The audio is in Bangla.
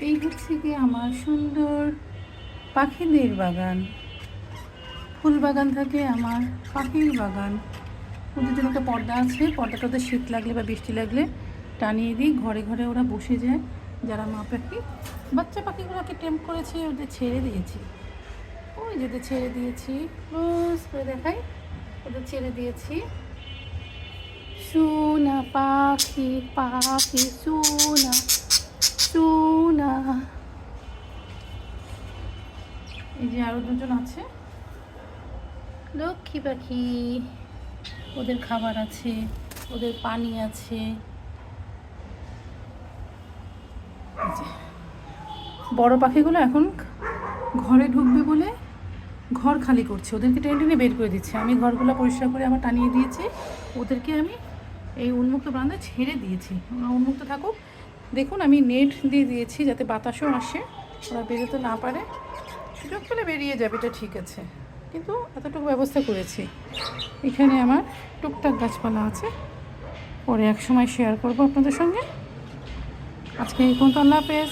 এই হচ্ছে কি আমার সুন্দর পাখিদের বাগান। ফুল বাগান থাকে আমার পাখির বাগান। ওদের জন্য একটা পর্দা আছে পর্দাটাতে শীত লাগলে বা বৃষ্টি লাগলে টানিয়ে দিই, ঘরে ঘরে ওরা বসে যায়। যারা মা পাখি, বাচ্চা পাখিগুলোকে টেম্প করেছে, ওদের ছেড়ে দিয়েছি। ওই যে ওদের ছেড়ে দিয়েছি। ক্লোজ করে দেখাই। ওদের ছেড়ে দিয়েছি। সোনা পাখি পাখি, সোনা সোনা। এই যে আরও দুজন আছে। লক্ষ্মী পাখি, ওদের খাবার আছে, ওদের পানি আছে। বড় পাখিগুলো এখন ঘরে ঢুকবে বলে ঘর খালি করছে। ওদেরকে টেনে টেনে বের করে দিচ্ছে। আমি ঘরগুলো পরিষ্কার করে আবার টানিয়ে দিয়েছি। ওদেরকে আমি এই উন্মুক্ত বারান্দায় ছেড়ে দিয়েছি। ওরা উন্মুক্ত থাকুক। দেখুন, আমি নেট দিয়ে দিয়েছি যাতে বাতাসও আসে ওরা বেরোতে না পারে। সুযোগ পেলে বেরিয়ে যাবে, এটা ঠিক আছে। কিন্তু এতটুকু ব্যবস্থা করেছি। এখানে আমার টুকটাক গাছপালা আছে। পরে এক সময় শেয়ার করব আপনাদের সঙ্গে। আজকে এই পর্যন্ত আল্লাহ হাফেজ।